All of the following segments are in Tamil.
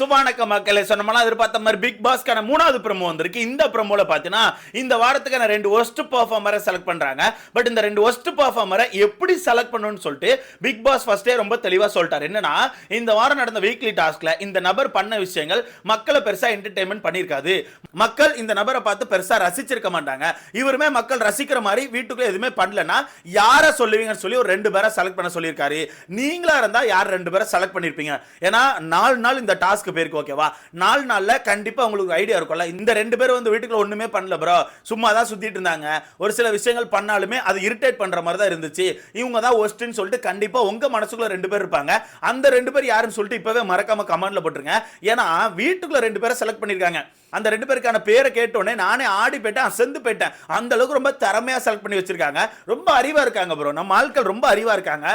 சுபானக்க மக்களை மக்களே சொன்னோம்னா எதிர்பார்த்த மாதிரி பிக் பாஸ்க்கான மூணாவது ப்ரமோ வந்திருக்கு. இந்த ப்ரமோவில் பார்த்தீங்கன்னா இந்த வாரத்துக்கான ரெண்டு ஒஸ்ட் பர்ஃபார்மரை செலக்ட் பண்றாங்க. பட் இந்த ரெண்டு ஒஸ்ட் பர்ஃபார்மரை எப்படி செலக்ட் பண்ணணும்னு சொல்லிட்டு பிக் பாஸ் ஃபர்ஸ்டே ரொம்ப தெளிவா சொல்லிட்டார். என்னன்னா இந்த வாரம் நடந்த வீக்லி டாஸ்க்ல இந்த நபர் பண்ண விஷயங்கள் மக்களை பெருசா என்டர்டைன்மெண்ட் பண்ணியிருக்காது. மக்கள் இந்த நபரை பார்த்து பெருசா ரசிச்சிருக்க மாட்டாங்க. இவருமே மக்கள் ரசிக்கிற மாதிரி வீட்டுக்குள்ள எதுவுமே பண்ணலன்னா யாரை சொல்லுவீங்கன்னு சொல்லி ஒரு ரெண்டு பேரை செலக்ட் பண்ண சொல்லியிருக்காரு. நீங்களா இருந்தா யார் ரெண்டு பேரை செலக்ட் பண்ணிருப்பீங்க? ஏன்னா நாலு நாள் இந்த டாஸ்க் பேருக்கு ஓகேவா நாலு நாளில் கண்டிப்பா உங்களுக்கு ஐடியா இருக்கும்ல இந்த ரெண்டு பேரும் வந்து வீட்டுக்குள்ள ஒண்ணுமே பண்ணல ப்ரோ சும்மா தான் சுத்திட்டு இருந்தாங்க. ஒரு சில விஷயங்கள் பண்ணாலுமே அது இரிட்டேட் பண்ற மாதிரி தான் இருந்துச்சு. இவங்க தான் ஒஸ்ட்டுன்னு சொல்லிட்டு கண்டிப்பா உங்க மனசுக்குள்ள ரெண்டு பேர் இருப்பாங்க. அந்த ரெண்டு பேர் யாருன்னு சொல்லிட்டு இப்பவே மறக்காம கமெண்ட்டில் போட்டுருங்க. ஏன்னா வீட்டுக்குள்ள ரெண்டு பேரை செலக்ட் பண்ணிருக்காங்க அந்த ரெண்டு பேருக்கான பேரை கேட்டோடனே நானே ஆடி போயிட்டேன் அசந்து போயிட்டேன். அந்த அளவுக்கு ரொம்ப திறமையா செலக்ட் பண்ணி வச்சிருக்காங்க. ரொம்ப அறிவா இருக்காங்க ப்ரோ நம்ம ஆட்கள் ரொம்ப அறிவா இருக்காங்க.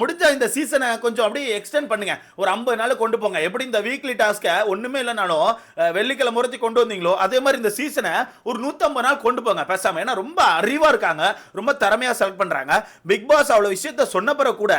முடிஞ்ச இந்த சீசனை கொஞ்சம் அப்படியே எக்ஸ்டெண்ட் பண்ணுங்க. ஒரு ஐம்பது நாள் கொண்டு போங்க. எப்படி இந்த வீக்லி டாஸ்க்கை ஒண்ணுமே இல்லைனாலும் வெள்ளிக்கிழமை முறைச்சி கொண்டு வந்தீங்களோ அதே மாதிரி இந்த சீசனை ஒரு நூற்றம்பது நாள் கொண்டு போங்க. பேசாம ஏன்னா ரொம்ப அறிவா இருக்காங்க ரொம்ப திறமையா செலக்ட் பண்றாங்க. பிக் பாஸ் அவ்வளோ விஷயத்த சொன்ன பிறகு கூட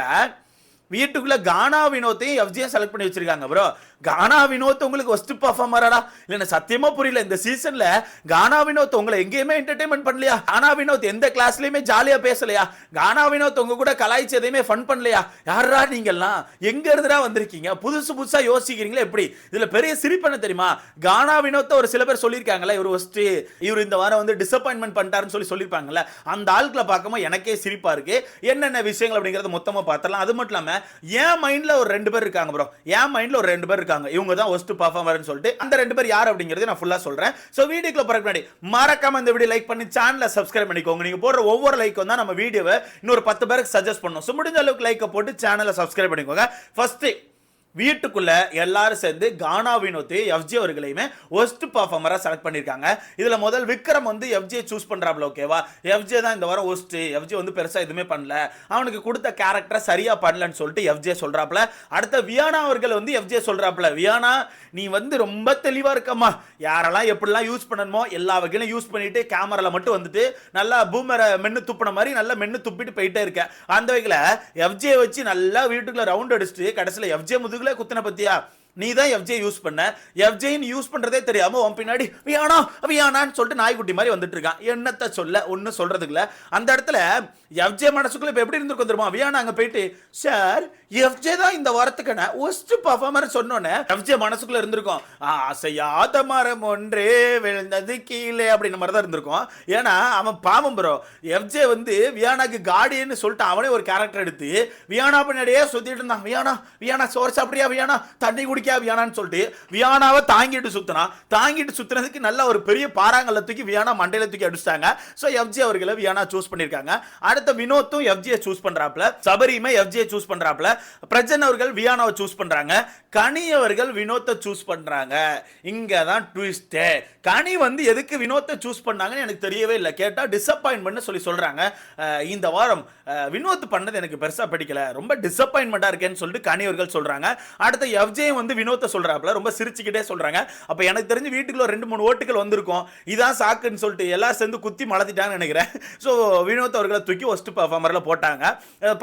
வீட்டுக்குள்ள கானா வினோத்தையும் எஃப்ஜியும் செலக்ட் பண்ணி வச்சிருக்காங்க ப்ரோ கானா வினோத் உங்களுக்கு ஒஸ்ட் பர்ஃபார்மரடா இல்ல சத்தியமா புரியல இந்த சீசன்ல கானா வினோத் உங்களை எங்கேயுமே என்டர்டைன்மெண்ட் பண்ணலையா? கானா வினோத் எந்த கிளாஸ்லயுமே ஜாலியா பேசலையா? கானா வினோத் உங்க கூட கலாய்ச்சி எதையுமே ஃபன் பண்ணலையா? யாரா நீங்கெல்லாம் எங்க இருந்துடா வந்திருக்கீங்க? புதுசு புதுசா யோசிக்கிறீங்களா எப்படி? இதுல பெரிய சிரிப்பென்ன தெரியுமா? கானா வினோத்தை ஒரு சில பேர் சொல்லியிருக்காங்களே இவர் ஒஸ்ட் இவர் இந்த வாரம் வந்து டிசப்பாயின்மெண்ட் பண்ணிட்டாருன்னு சொல்லி சொல்லியிருப்பாங்கல்ல அந்த ஆட்களை பார்க்கும்போது எனக்கே சிரிப்பா இருக்கு. என்னென்ன விஷயங்கள் அப்படிங்கறத மொத்தமா பார்த்தலாம் அது மட்டும் இல்லாம என் மைண்டில் ஒரு ரெண்டு பேர் இருக்காங்க ப்ரோ என் மைண்டில் ஒரு ரெண்டு பேர் இருக்காங்க. இவங்க தான் ஒஸ்ட் பர்ஃபார்மர்னு சொல்லிட்டு அந்த ரெண்டு பேர் யார் அப்படிங்கிறது நான் ஃபுல்லாக சொல்கிறேன் ஸோ வீடியோக்குள்ள பிறகு முன்னாடி மறக்காம இந்த வீடியோ லைக் பண்ணி சேனலை சப்ஸ்கிரைப் பண்ணிக்கோங்க. நீங்கள் போடுற ஒவ்வொரு லைக்கும் தான் நம்ம வீடியோவை இன்னொரு பத்து பேருக்கு சஜஸ்ட் பண்ணோம் ஸோ முடிஞ்ச அளவுக்கு லைக்கை போட்டு சேனலை சப்ஸ்கிரைப் பண்ணிக்கோங்க. ஃபஸ்ட்டு வீட்டுக்குள்ள எல்லாரும் சேர்ந்து கானா வினோத்து எஃப்ஜி அவர்களையுமே ஒஸ்ட் பர்ஃபார்மராக செலக்ட் பண்ணியிருக்காங்க இதில் முதல் விக்ரம் வந்து எஃப்ஜே சூஸ் பண்ணுறாப்ல ஓகேவா எஃப்ஜே தான் இந்த வாரம் ஒஸ்ட் எஃப்ஜே வந்து பெருசாக எதுவுமே பண்ணல. அவனுக்கு கொடுத்த கேரக்டரை சரியாக பண்ணலன்னு சொல்லிட்டு எஃப்ஜே சொல்கிறாப்புல அடுத்த வியானா அவர்கள் வந்து எஃப்ஜே சொல்கிறாப்புல வியானா நீ வந்து ரொம்ப தெளிவாக இருக்கம்மா. யாரெல்லாம் எப்படிலாம் யூஸ் பண்ணணுமோ எல்லா வகையிலும் யூஸ் பண்ணிட்டு கேமராவில் மட்டும் வந்துட்டு நல்லா பூமரை மென்று துப்பின மாதிரி நல்லா மென்று துப்பிட்டு போயிட்டே இருக்க. அந்த வகையில் எஃப்ஜே வச்சு நல்லா வீட்டுக்குள்ள ரவுண்ட் அடிச்சுட்டு கடைசியில் எஃப்ஜே முதுகுல பத்தியா? நீ தான் எஃப்ஜே யூஸ் பண்ண. எஃப்ஜேன்னு யூஸ் பண்ணுறதே தெரியாமல் உன் பின்னாடி வியானா வியானான்னு சொல்லிட்டு நாய்க்குட்டி மாதிரி வந்துட்டு இருக்கான் என்னத்த சொல்ல? ஒன்றும் சொல்றதுக்குல அந்த இடத்துல எஃப்ஜே மனசுக்குள்ள இப்போ எப்படி இருந்திருக்கும் தெரியுமா? வியானா அங்கே போயிட்டு சார் எஃப்ஜே தான் இந்த வாரத்துக்கான ஒஸ்ட் பர்ஃபார்மர் சொன்னோன்னே எஃப்ஜே மனசுக்குள்ள இருந்திருக்கும். அசையாத மரம் ஒன்றே விழுந்தது கீழே அப்படின்ற மாதிரி தான் இருந்திருக்கும். ஏன்னா அவன் பாவம் ப்ரோ எஃப்ஜே வந்து வியானாக்கு காடின்னு சொல்லிட்டு அவனே ஒரு கேரக்டர் எடுத்து வியானா பின்னாடியே சுற்றிட்டு இருந்தான். வியானா வியானா சோறு சாப்பிடியா வியானா தண்ணி குடிக்க வியானான்னு சொல்லிட்டு வியானாவை தாங்கிட்டு சுத்தினா தாங்கிட்டு சுத்துனதுக்கு நல்ல ஒரு பெரிய பாறாங்கல்ல தூக்கி வியானா மண்டையில தூக்கி அடிச்சிட்டாங்க. ஸோ எஃப்ஜி அவர்களை வியானா சூஸ் பண்ணியிருக்காங்க. அடுத்த வினோத்தும் எஃப்ஜியை சூஸ் பண்றாப்ல சபரியுமே எஃப்ஜியை சூஸ் பண்றாப்ல பிரஜன் அவர்கள் வியானாவை சூஸ் பண்றாங்க. கனி அவர்கள் வினோத்தை சூஸ் பண்றாங்க. இங்க தான் ட்விஸ்டே கனி வந்து எதுக்கு வினோத்தை சூஸ் பண்ணாங்கன்னு எனக்கு தெரியவே இல்லை. கேட்டால் டிசப்பாயின்மெண்ட் சொல்லி சொல்கிறாங்க இந்த வாரம் வினோத் பண்ணது எனக்கு பெருசாக பிடிக்கல. ரொம்ப டிசப்பாயின்மெண்ட்டாக இருக்கேன்னு சொல்லிட்டு கனி அவர்கள் சொல்கிறாங்க அடுத்த எஃப்ஜேயும் வந்து வினோத்தை சொல்கிறாப்புல ரொம்ப சிரிச்சுக்கிட்டே சொல்றாங்க. அப்ப எனக்கு தெரிஞ்சு வீட்டுக்குள்ள ரெண்டு மூணு ஓட்டுகள் வந்திருக்கும். இதான் சாக்குன்னு சொல்லிட்டு எல்லாம் சேர்ந்து குத்தி மலத்திட்டாங்கன்னு நினைக்கிறேன். ஸோ வினோத் அவர்களை தூக்கி ஒஸ்ட் பர்ஃபார்மரில் போட்டாங்க.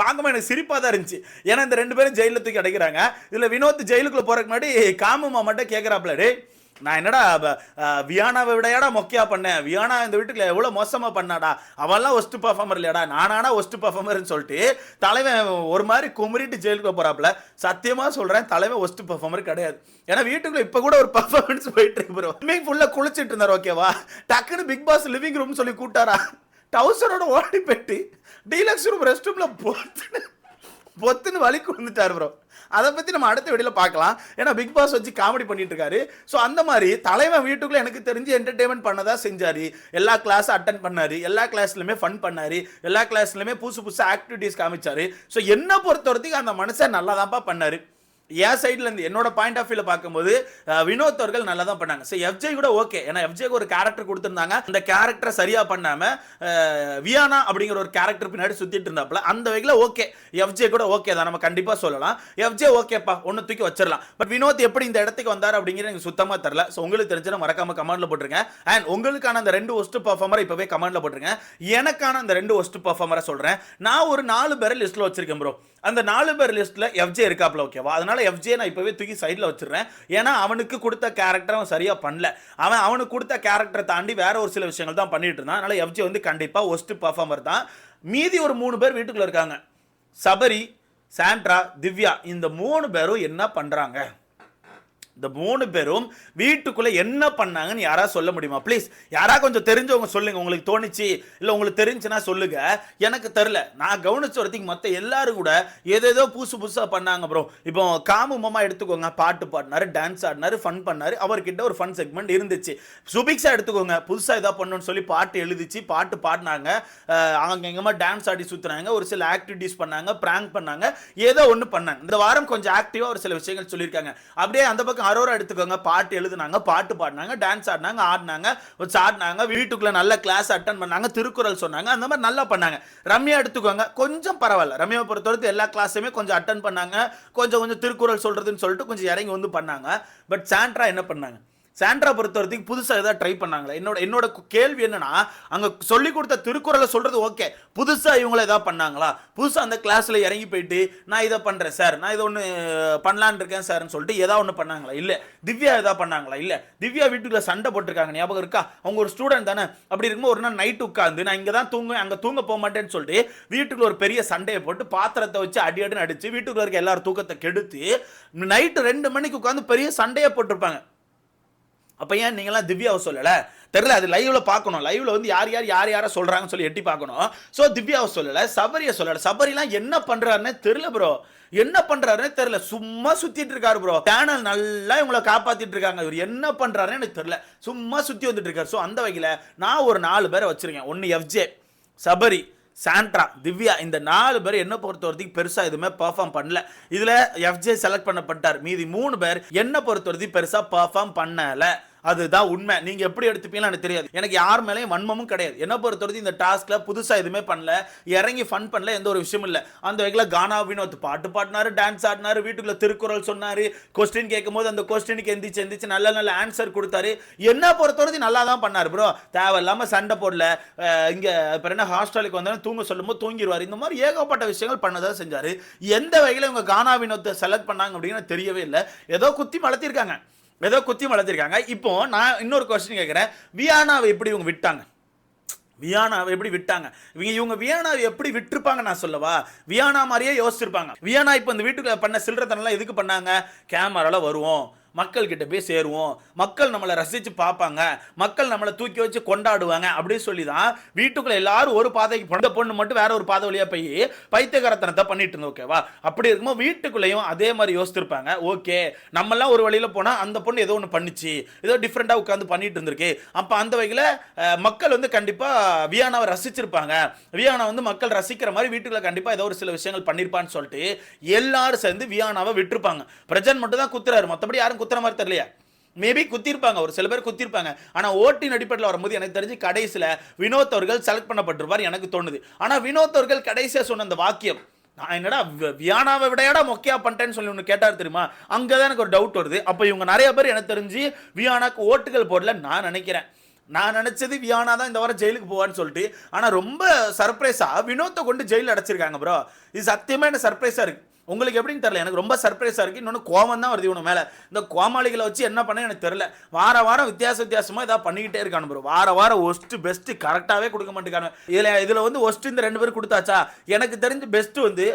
பார்க்கும்போது எனக்கு சிரிப்பாக தான் இருந்துச்சு. ஏன்னா இந்த ரெண்டு பேரும் ஜெயிலில் தூக்கி அடைக்கிறாங்க. இதில் வினோத் ஜெயிலுக்குள்ளே போறதுக்கு முன்னாடி காமு மாமாட்ட கேட்குறாப்ல டே நான் என்னடா வியானாவை விடையாடா மொக்கையா பண்ணேன்? வியானா இந்த வீட்டுக்குள்ள எவ்வளோ மோசமாக பண்ணாடா? அவெல்லாம் ஒஸ்ட் பர்ஃபார்மர் இல்லையாடா? நானானா ஒஸ்ட் பர்ஃபார்மர்னு சொல்லிட்டு தலைவன் ஒரு மாதிரி குமரிட்டு ஜெயிலுக்கு போகிறாப்புல சத்தியமாக சொல்கிறேன் தலைவன் ஒஸ்ட் பர்ஃபார்மர் கிடையாது. ஏன்னா வீட்டுக்குள்ள இப்போ கூட ஒரு பர்ஃபார்மன்ஸ் போயிட்டு இருக்கு ப்ரோ ஸ்விம்மிங் ஃபுல்லாக குளிச்சிட்டு இருந்தார் ஓகேவா டக்குன்னு பிக் பாஸ் லிவிங் ரூம் சொல்லி கூட்டாரா டவுசரோட ஓடி பெட்டி டீலக்ஸ் ரூம் ரெஸ்ட் ரூமில் பொத்துன்னு பொத்துன்னு வலி கொடுத்துட்டார் ப்ரோ அதை பற்றி நம்ம அடுத்த வெளியில் பார்க்கலாம். ஏன்னா பிக் பாஸ் வச்சு காமெடி பண்ணிட்டு இருக்காரு ஸோ அந்த மாதிரி தலைவன் வீட்டுக்குள்ளே எனக்கு தெரிஞ்சு என்டர்டைன்மெண்ட் பண்ணதான் செஞ்சார். எல்லா கிளாஸும் அட்டன் பண்ணார். எல்லா கிளாஸ்லையுமே ஃபன் பண்ணார். எல்லா கிளாஸ்லையுமே புதுசு புதுசாக ஆக்டிவிட்டீஸ் காமிச்சார். ஸோ என்ன பொறுத்த வரைக்கும் அந்த மனுஷன் நல்லா தான்ப்பா பண்ணார். என் சைட்லேருந்து என்னோட பாயிண்ட் ஆஃப் வியூல பார்க்கும்போது வினோத் அவர்கள் நல்லா தான் பண்ணாங்க. சரி எஃப்ஜே கூட ஓகே ஏன்னா எஃப்ஜேக்கு ஒரு கேரக்டர் கொடுத்துருந்தாங்க. அந்த கேரக்டரை சரியாக பண்ணாமல் வியானா அப்படிங்கிற ஒரு கேரக்டர் பின்னாடி சுற்றிட்டு இருந்தாப்புல அந்த வகையில் ஓகே எஃப்ஜே கூட ஓகே தான். நம்ம கண்டிப்பாக சொல்லலாம். எஃப்ஜே ஓகேப்பா ஒன்று தூக்கி வச்சிடலாம். பட் வினோத் எப்படி இந்த இடத்துக்கு வந்தார் அப்படிங்கிறது எனக்கு சுத்தமாக தெரியல. ஸோ உங்களுக்கு தெரிஞ்சுன்னா மறக்காமல் கமெண்டில் போட்டுருங்க. அண்ட் உங்களுக்கான அந்த ரெண்டு ஒஸ்ட் பர்ஃபார்மரை இப்போவே கமெண்ட்டில் போட்டுருங்க. எனக்கான அந்த ரெண்டு ஒஸ்ட் பர்ஃபார்மரை சொல்கிறேன் நான் ஒரு நாலு பேரை லிஸ்ட்டில் வச்சிருக்கேன் ப்ரோ அந்த நாலு பேர் லிஸ்ட்டில் எஃப்ஜே இருக்காப்ல ஓகேவா அதனால் அதனால் எஃப்ஜே நான் இப்போவே தூக்கி சைடில் வச்சிடுறேன். ஏன்னா அவனுக்கு கொடுத்த கேரக்டர் அவன் சரியாக பண்ணல. அவன் அவனுக்கு கொடுத்த கேரக்டரை தாண்டி வேற ஒரு சில விஷயங்கள் தான் பண்ணிட்டு இருந்தான். அதனால எஃப்ஜே வந்து கண்டிப்பாக ஒஸ்ட் பர்ஃபார்மர் தான். மீதி ஒரு மூணு பேர் வீட்டுக்குள்ளே இருக்காங்க. சபரி சாண்ட்ரா திவ்யா இந்த மூணு பேரும் என்ன பண்றாங்க? இந்த மூணு பேரும் வீட்டுக்குள்ளே என்ன பண்ணாங்கன்னு யாராவது சொல்ல முடியுமா? ப்ளீஸ் யாராவது கொஞ்சம் தெரிஞ்சவங்க சொல்லுங்கள் உங்களுக்கு தோணுச்சு இல்லை உங்களுக்கு தெரிஞ்சுன்னா சொல்லுங்கள் எனக்கு தெரில நான் கவனிச்ச வரத்துக்கு மற்ற எல்லாரும் கூட ஏதேதோ புதுசு புதுசாக பண்ணாங்க ப்ரோ இப்போ காமு மாமா எடுத்துக்கோங்க பாட்டு பாடினாரு டான்ஸ் ஆடினாரு ஃபன் பண்ணார். அவர்கிட்ட ஒரு ஃபன் செக்மெண்ட் இருந்துச்சு. சுபிக்ஸா எடுத்துக்கோங்க. புதுசாக இதாக பண்ணணும்னு சொல்லி பாட்டு எழுதிச்சு பாட்டு பாடினாங்க. அஹ் அவங்க டான்ஸ் ஆடி சுற்றுனாங்க ஒரு சில ஆக்டிவிட்டிஸ் பண்ணாங்க ப்ராங்க் பண்ணாங்க ஏதோ ஒன்று பண்ணாங்க. இந்த வாரம் கொஞ்சம் ஆக்டிவாக ஒரு சில விஷயங்கள் சொல்லியிருக்காங்க. அப்படியே அந்த பக்கம் அரோரா எடுத்துக்கோங்க. பாட்டு எழுதுனாங்க பாட்டு பாடினாங்க டான்ஸ் ஆடினாங்க ஆடினாங்க வச்சு ஆடினாங்க வீட்டுக்குள்ள நல்ல கிளாஸ் அட்டன் பண்ணாங்க திருக்குறள் சொன்னாங்க அந்த மாதிரி நல்லா பண்ணாங்க. ரம்யா எடுத்துக்கோங்க. கொஞ்சம் பரவாயில்ல. ரம்யாவை பொறுத்தவரைக்கும் எல்லா கிளாஸுமே கொஞ்சம் அட்டன் பண்ணாங்க. கொஞ்சம் கொஞ்சம் திருக்குறள் சொல்றதுன்னு சொல்லிட்டு கொஞ்சம் இறங்கி வந்து பண்ணாங்க. பட் சாண்ட்ரா என்ன பண்ணாங்க? சாண்ட்ரா பொறுத்த வரைக்கும் புதுசாக எதாவது ட்ரை பண்ணாங்களா. என்னோட என்னோட கேள்வி என்னன்னா அங்கே சொல்லி கொடுத்த திருக்குறளை சொல்றது ஓகே புதுசாக இவங்கள எதாவது பண்ணாங்களா? புதுசாக அந்த கிளாஸில் இறங்கி போயிட்டு நான் இதை பண்ணுறேன் சார் நான் இதை ஒன்று பண்ணலான்னு இருக்கேன் சார்னு சொல்லிட்டு ஏதாவது ஒன்று பண்ணாங்களா? இல்லை. திவ்யா எதாவது பண்ணாங்களா? இல்லை. திவ்யா வீட்டுக்குள்ள சண்டை போட்டிருக்காங்க ஞாபகம் இருக்கா? அவங்க ஒரு ஸ்டூடெண்ட் தானே. அப்படி இருக்கும்போது ஒரு நாள் நைட் உட்காந்து நான் இங்கே தான் தூங்க அங்கே தூங்க போக மாட்டேன்னு சொல்லிட்டு வீட்டுக்குள்ள ஒரு பெரிய சண்டையை போட்டு பாத்திரத்தை வச்சு அடி அடின்னு அடித்து வீட்டுக்குள்ள இருக்க எல்லாரும் தூக்கத்தை கெடுத்து நைட்டு ரெண்டு மணிக்கு உட்காந்து பெரிய சண்டையை போட்டிருப்பாங்க. அப்போ ஏன் நீங்களாம் திவ்யாவை சொல்லலை? தெரில அது லைவில் பார்க்கணும். லைவில் வந்து யார் யார் யார் யாரை சொல்கிறாங்கன்னு சொல்லி எட்டி பார்க்கணும். ஸோ திவ்யாவை சொல்லலை சபரியை சொல்லலை. சபரிலாம் என்ன பண்ணுறாருன்னே தெரில ப்ரோ என்ன பண்ணுறாருன்னே தெரில சும்மா சுற்றிட்டு இருக்காரு ப்ரோ சேனல் நல்லா இவங்கள காப்பாற்றிட்டு இருக்காங்க. இவர் என்ன பண்ணுறாருன்னு எனக்கு தெரியல. சும்மா சுற்றி வந்துட்டு இருக்காரு. ஸோ அந்த வகையில் நான் ஒரு நாலு பேரை வச்சுருக்கேன். ஒன்று எஃப்ஜே சபரி சாண்ட்ரா திவ்யா இந்த நாலு பேர் என்ன பொறுத்த வரைக்கும் பெருசா எதுவுமே பெர்ஃபார்ம் பண்ணல. இதுல எஃப்ஜே செலக்ட் பண்ணப்பட்டார். மீதி மூணு பேர் என்ன பொறுத்த வரைக்கும் பெருசா பெர்ஃபார்ம் பண்ணல. அதுதான் உண்மை. நீங்க எப்படி எடுத்துப்பீங்களா எனக்கு தெரியாது. எனக்கு யார் மேலேயும் வன்மமும் கிடையாது. என்ன பொறுத்த வரைக்கும் இந்த டாஸ்க்ல புதுசா எதுவுமே பண்ணல. இறங்கி ஃபன் பண்ணல எந்த ஒரு விஷயமும் இல்லை. அந்த வகையில் கானா வினோத் பாட்டு பாடினாரு டான்ஸ் ஆடினாரு வீட்டுக்குள்ள திருக்குறள் சொன்னாரு. கொஸ்டின் கேட்கும்போது அந்த கொஸ்டினுக்கு எந்திரிச்சு எந்திரிச்சு நல்ல நல்ல ஆன்சர் கொடுத்தாரு. என்ன பொறுத்தவரைக்கும் நல்லா தான் பண்ணார் ப்ரோ தேவையில்லாம சண்டை போடல. இங்கே இங்க என்ன ஹாஸ்டலுக்கு வந்தாலும் தூங்க சொல்லும்போது தூங்கிடுவார் இந்த மாதிரி ஏகப்பட்ட விஷயங்கள் பண்ணதாக செஞ்சாரு. எந்த வகையில் இவங்க கானா வினோத்தை செலக்ட் பண்ணாங்க அப்படின்னு தெரியவே இல்லை. ஏதோ குத்தி வளர்த்திருக்காங்க ஏதோ குத்தி வளர்த்திருக்காங்க. இப்போ நான் இன்னொரு கொஸ்டின் கேட்குறேன். வியானாவை எப்படி இவங்க விட்டாங்க? வியானாவை எப்படி விட்டாங்க? இவங்க இவங்க வியானாவை எப்படி விட்டுருப்பாங்க நான் சொல்லவா? வியானா மாதிரியே யோசிச்சிருப்பாங்க. வியானா இப்போ இந்த வீட்டுக்கு பண்ண சில்லறத்தனெல்லாம் எதுக்கு பண்ணாங்க? கேமரால வருவோம். மக்கள்கிட்ட போய் சேருவோம். மக்கள் நம்மளை ரசித்து பார்ப்பாங்க. மக்கள் நம்மளை தூக்கி வச்சு கொண்டாடுவாங்க அப்படின்னு சொல்லி தான் வீட்டுக்குள்ள எல்லாரும் ஒரு பாதைக்கு பொண்ணு பொண்ணு மட்டும் வேற ஒரு பாதை வழியாக போய் பைத்தியகரத்தனத்தை பண்ணிட்டு இருந்தோம் ஓகேவா அப்படி இருக்கும்போது வீட்டுக்குள்ளேயும் அதே மாதிரி யோசிச்சிருப்பாங்க. ஓகே நம்மலாம் ஒரு வழியில் போனால் அந்த பொண்ணு ஏதோ ஒன்று பண்ணிச்சு. ஏதோ டிஃப்ரெண்ட்டாக உட்காந்து பண்ணிட்டு இருந்திருக்கு. அப்போ அந்த வகையில் மக்கள் வந்து கண்டிப்பாக வியானாவை ரசிச்சிருப்பாங்க. வியானா வந்து மக்கள் ரசிக்கிற மாதிரி வீட்டுக்குள்ள கண்டிப்பாக ஏதோ ஒரு சில விஷயங்கள் பண்ணியிருப்பான்னு சொல்லிட்டு எல்லாரும் சேர்ந்து வியானாவை விட்டுருப்பாங்க. பிரஜன் மட்டும் தான் குத்துறாரு. மற்றபடி யாரும் குத்துற மாதிரி தெரியலையா. மேபி குத்திருப்பாங்க ஒரு சில பேர் குத்திருப்பாங்க. ஆனா ஓட்டின் அடிப்படையில் வரும்போது எனக்கு தெரிஞ்சு கடைசியில் வினோத் அவர்கள் செலக்ட் பண்ணப்பட்டிருப்பார் எனக்கு தோணுது. ஆனா வினோத் அவர்கள் கடைசியா சொன்ன அந்த வாக்கியம் நான் என்னடா வியானாவை விடையாடா மொக்கையா பண்ணிட்டேன்னு சொல்லி ஒன்று கேட்டார் தெரியுமா? அங்கதான் எனக்கு ஒரு டவுட் வருது. அப்போ இவங்க நிறைய பேர் எனக்கு தெரிஞ்சு வியானாக்கு ஓட்டுகள் போடல நான் நினைக்கிறேன். நான் நினச்சது வியானா தான் இந்த வாரம் ஜெயிலுக்கு போவான்னு சொல்லிட்டு ஆனால் ரொம்ப சர்ப்ரைஸா வினோத்தை கொண்டு ஜெயிலில் அடைச்சிருக்காங்க ப்ரோ இது சத்தியமாக என்ன சர்ப்ரைஸாக இருக்கு? உங்களுக்கு எப்படின்னு தெரில எனக்கு ரொம்ப சர்ப்ரைஸாக இருக்குது இன்னொன்று கோவம் தான் வருது இவனு மேலே. இந்த கோமாளிகளை வச்சு என்ன பண்ண எனக்கு தெரில வார வாரம் வித்தியாச வித்தியாசமாக இதாக பண்ணிக்கிட்டே இருக்கானு ப்ரோ வார வாரம் ஒஸ்ட்டு பெஸ்ட்டு கரெக்டாகவே கொடுக்க மாட்டேங்கானு இதில் இதில் வந்து ஒஸ்ட்டு இந்த ரெண்டு பேரும் கொடுத்தாச்சா? எனக்கு தெரிஞ்சு பெஸ்ட்டு வந்து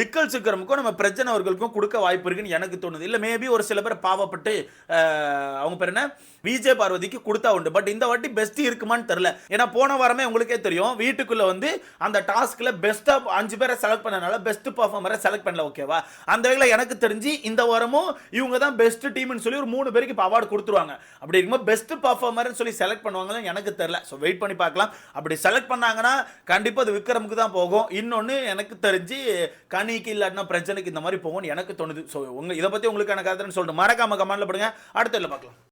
விக்கல் சிக்கரமுக்கும் நம்ம பிரச்சனை அவர்களுக்கும் கொடுக்க வாய்ப்பு இருக்குன்னு எனக்கு தோணுது. இல்லை மேபி ஒரு சில பேர் பாவப்பட்டு அவங்க பேர் என்ன? விஜய் பார்வதிக்கு கொடுத்தா உண்டு. பட் இந்த வாட்டி பெஸ்ட்டு இருக்குமான்னு தெரில ஏன்னா போன வாரமே உங்களுக்கே தெரியும். வீட்டுக்குள்ளே வந்து அந்த டாஸ்கில் பெஸ்ட்டாக அஞ்சு பேரை செலக்ட் பண்ணனால பெஸ்ட் பர்ஃபார்மரை செலக்ட் பண்ணல. ஓகேவா? அந்த வகையில் எனக்கு தெரிஞ்சு இந்த வாரமும் இவங்க தான் பெஸ்ட் டீம்னு சொல்லி ஒரு மூணு பேருக்கு இப்போ அவார்டு கொடுத்துருவாங்க. அப்படி இருக்கும்போது பெஸ்ட் பர்ஃபார்மர்னு சொல்லி செலக்ட் பண்ணுவாங்கன்னு எனக்கு தெரில ஸோ வெயிட் பண்ணி பார்க்கலாம். அப்படி செலக்ட் பண்ணாங்கன்னா கண்டிப்பாக அது விக்ரமுக்கு தான் போகும். இன்னொன்று எனக்கு தெரிஞ்சு கனிக்கு இல்லாட்டினா பிரச்சனைக்கு இந்த மாதிரி போகும்னு எனக்கு தோணுது. ஸோ உங்க இதை பற்றி உங்களுக்கான கருத்துன்னு சொல்லிட்டு மறக்காம கமெண்ட்ல போடுங்க. அடுத்த பார்க்கலாம்.